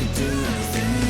can do anything.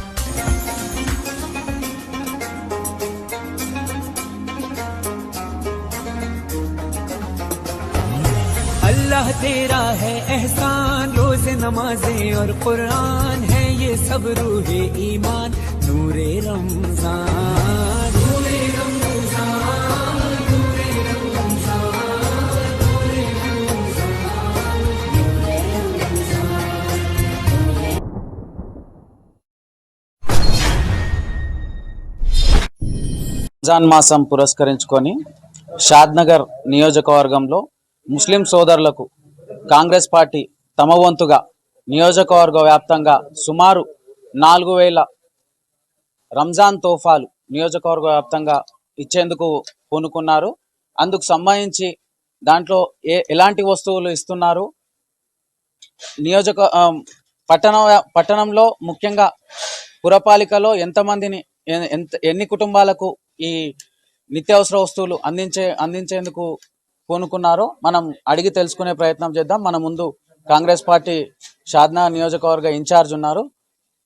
तेरा है एहसान रोज नमाजें और कुरान है ये सब रूहे ईमान नूरे रमजान नूरे रमजान नूरे रमजान नूरे रमजान नूरे रमजान రంజాన్ మాసం పురస్కరించుకొని షాద్నగర్ నియోజకవర్గంలో ముస్లిం సోదరులకు కాంగ్రెస్ పార్టీ తమ వంతుగా నియోజకవర్గ వ్యాప్తంగా సుమారు నాలుగు వేల రంజాన్ తోఫాలు నియోజకవర్గ వ్యాప్తంగా ఇచ్చేందుకు పూనుకున్నారు. అందుకు సంబంధించి దాంట్లో ఏ ఎలాంటి వస్తువులు ఇస్తున్నారు? నియోజక పట్టణ పట్టణంలో ముఖ్యంగా పురపాలికలో ఎంతమందిని ఎంత ఎన్ని కుటుంబాలకు ఈ నిత్యావసర వస్తువులు అందించే అందించేందుకు పూనుకున్నారో మనం అడిగి తెలుసుకునే ప్రయత్నం చేద్దాం. మన ముందు కాంగ్రెస్ పార్టీ షాద్నా నియోజకవర్గ ఇన్ఛార్జ్ ఉన్నారు.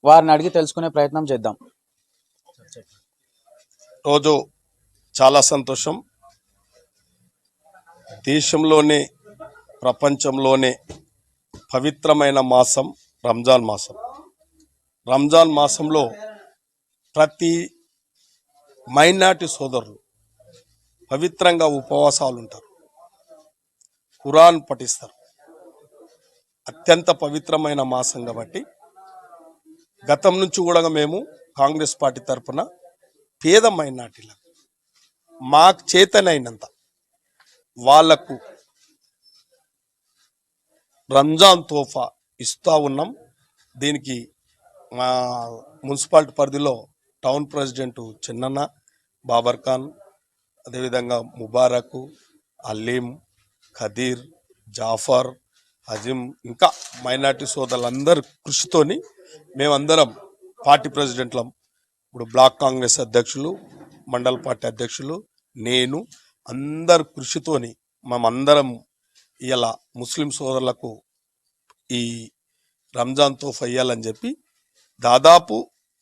వారిని అడిగి తెలుసుకునే ప్రయత్నం చేద్దాం. రోజు చాలా సంతోషం. దేశంలోనే ప్రపంచంలోనే పవిత్రమైన మాసం రంజాన్ మాసం. రంజాన్ మాసంలో ప్రతి మైనార్టీ సోదరులు పవిత్రంగా ఉపవాసాలు ఉంటారు ఖురాన్ పఠిస్తారు. అత్యంత పవిత్రమైన మాసం కాబట్టి గతం నుంచి కూడా మేము కాంగ్రెస్ పార్టీ తరఫున పేద మైనార్టీలకు మాకు చేతనైనంత వాళ్ళకు రంజాన్ తోఫా ఇస్తూ ఉన్నాం. దీనికి మా మున్సిపాలిటీ పరిధిలో టౌన్ ప్రెసిడెంట్ చిన్నన్న బాబర్ ఖాన్ అదేవిధంగా ముబారక్ అలీం ఖదీర్ జాఫర్ హజీం ఇంకా మైనార్టీ సోదరులందరి కృషితోని మేమందరం పార్టీ ప్రెసిడెంట్లం. ఇప్పుడు బ్లాక్ కాంగ్రెస్ అధ్యక్షులు మండల పార్టీ అధ్యక్షులు నేను అందరి కృషితోని మేమందరం ఇలా ముస్లిం సోదరులకు ఈ రంజాన్ తోఫా ఇవ్వాలని చెప్పి దాదాపు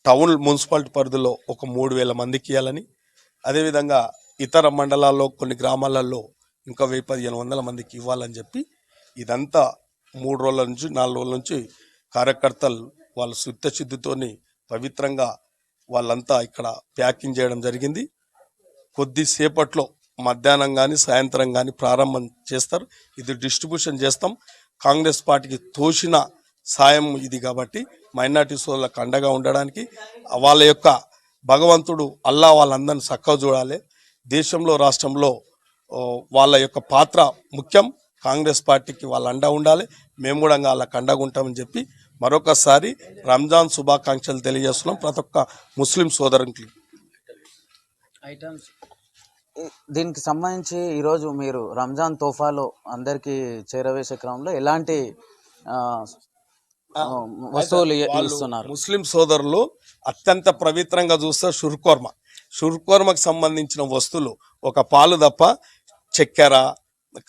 టౌన్ మున్సిపాలిటీ పరిధిలో ఒక మూడు వేల మందికి ఇవ్వాలని అదేవిధంగా ఇతర మండలాల్లో కొన్ని గ్రామాలలో ఇంకా వెయ్యి పదిహేను వందల మందికి ఇవ్వాలని చెప్పి ఇదంతా మూడు రోజుల నుంచి నాలుగు రోజుల నుంచి కార్యకర్తలు వాళ్ళ శుద్ధశుద్ధితోని పవిత్రంగా వాళ్ళంతా ఇక్కడ ప్యాకింగ్ చేయడం జరిగింది. కొద్దిసేపట్లో మధ్యాహ్నం కానీ సాయంత్రం కానీ ప్రారంభం చేస్తారు. ఇది డిస్ట్రిబ్యూషన్ చేస్తాం. కాంగ్రెస్ పార్టీకి తోసిన సాయం ఇది కాబట్టి మైనార్టీ సోదరులకు అండగా ఉండడానికి వాళ్ళ యొక్క భగవంతుడు అల్లా వాళ్ళందరిని చక్కగా చూడాలి. దేశంలో రాష్ట్రంలో వాళ్ళ యొక్క పాత్ర ముఖ్యం. కాంగ్రెస్ పార్టీకి వాళ్ళ అండ ఉండాలి. మేము కూడా వాళ్ళకి అండగా ఉంటామని చెప్పి మరొకసారి రంజాన్ శుభాకాంక్షలు తెలియజేస్తున్నాం. ప్రతి ఒక్క ముస్లిం సోదరునికి. దీనికి సంబంధించి ఈరోజు మీరు రంజాన్ తోఫాలో అందరికీ చేరవేసే క్రమంలో ఎలాంటి వస్తువులు ఇస్తున్నారు? ముస్లిం సోదరులు అత్యంత పవిత్రంగా చూస్తే షుర్కోర్మ షుర్కోర్మకు సంబంధించిన వస్తువులు. ఒక పాలు తప్ప చక్కెర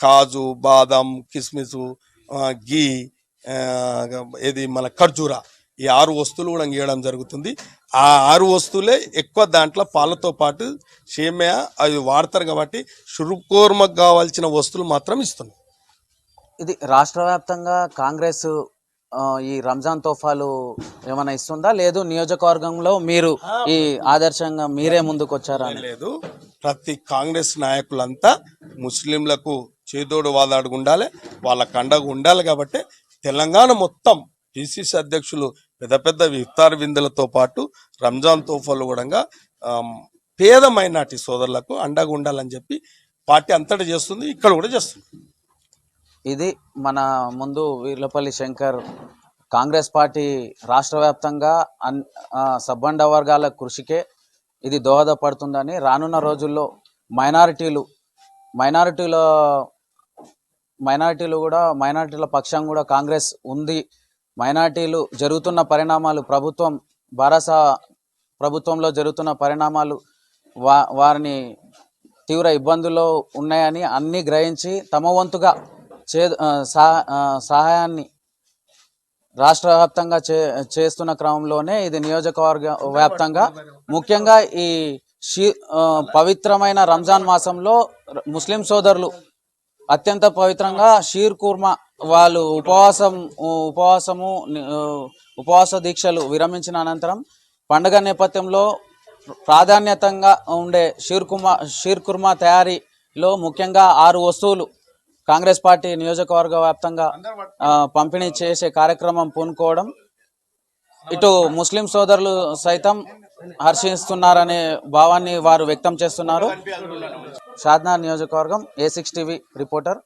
కాజు బాదం కిస్మిస్ గీ ఏది మన ఖర్జూరా ఈ ఆరు వస్తువులు కూడా గీయడం జరుగుతుంది. ఆ ఆరు వస్తువులే ఎక్కువ దాంట్లో పాలతో పాటు సేమియా అవి వాడతారు కాబట్టి షుర్కోర్మకు కావాల్సిన వస్తువులు మాత్రం ఇస్తున్నాం. ఇది రాష్ట్ర వ్యాప్తంగా కాంగ్రెస్ ఈ రంజాన్ తోఫాలు ఏమైనా ఇస్తుందా? లేదు నియోజకవర్గంలో మీరు ఈ ఆదర్శంగా మీరే ముందుకు వచ్చారా? లేదు. ప్రతి కాంగ్రెస్ నాయకులంతా ముస్లింలకు చేదోడు వాదాడుగా ఉండాలి వాళ్ళ కండగా ఉండాలి కాబట్టి తెలంగాణ మొత్తం పిసిసి అధ్యక్షులు పెద్ద పెద్ద ఇఫ్తార్ విందులతో పాటు రంజాన్ తోఫాలు కూడా పేద మైనార్టీ సోదరులకు అండగా ఉండాలని చెప్పి పార్టీ అంతటా చేస్తుంది ఇక్కడ కూడా చేస్తుంది. ఇది మన ముందు వీర్లపల్లి శంకర్ కాంగ్రెస్ పార్టీ రాష్ట్ర వ్యాప్తంగా అన్ సబ్బండ వర్గాల కృషికే ఇది దోహదపడుతుందని రానున్న రోజుల్లో మైనారిటీలు మైనారిటీల మైనారిటీలు కూడా మైనారిటీల పక్షం కూడా కాంగ్రెస్ ఉంది. మైనారిటీలు జరుగుతున్న పరిణామాలు ప్రభుత్వం భారత ప్రభుత్వంలో జరుగుతున్న పరిణామాలు వా వారిని తీవ్ర ఇబ్బందుల్లో ఉన్నాయని అన్నీ గ్రహించి తమ వంతుగా చే సహా- సహాయాన్ని రాష్ట్ర వ్యాప్తంగా చే చేస్తున్న క్రమంలోనే ఇది నియోజకవర్గ వ్యాప్తంగా ముఖ్యంగా ఈ షీ పవిత్రమైన రంజాన్ మాసంలో ముస్లిం సోదరులు అత్యంత పవిత్రంగా షీర్ కుర్మా వాళ్ళు ఉపవాసం ఉపవాసము ఉపవాస దీక్షలు విరమించిన అనంతరం పండుగ నేపథ్యంలో ప్రాధాన్యతంగా ఉండే షీర్ కుర్మా షీర్ కుర్మా తయారీలో ముఖ్యంగా ఆరు వస్తువులు కాంగ్రెస్ పార్టీ నియోజకవర్గ వ్యాప్తంగా పంపిణీ చేసే కార్యక్రమం పూనుకోవడం ఇటు ముస్లిం సోదరులు సైతం హర్షిస్తున్నారనే భావాన్ని వారు వ్యక్తం చేస్తున్నారు. షాద్నార్ నియోజకవర్గం ఏ సిక్స్ టీవీ రిపోర్టర్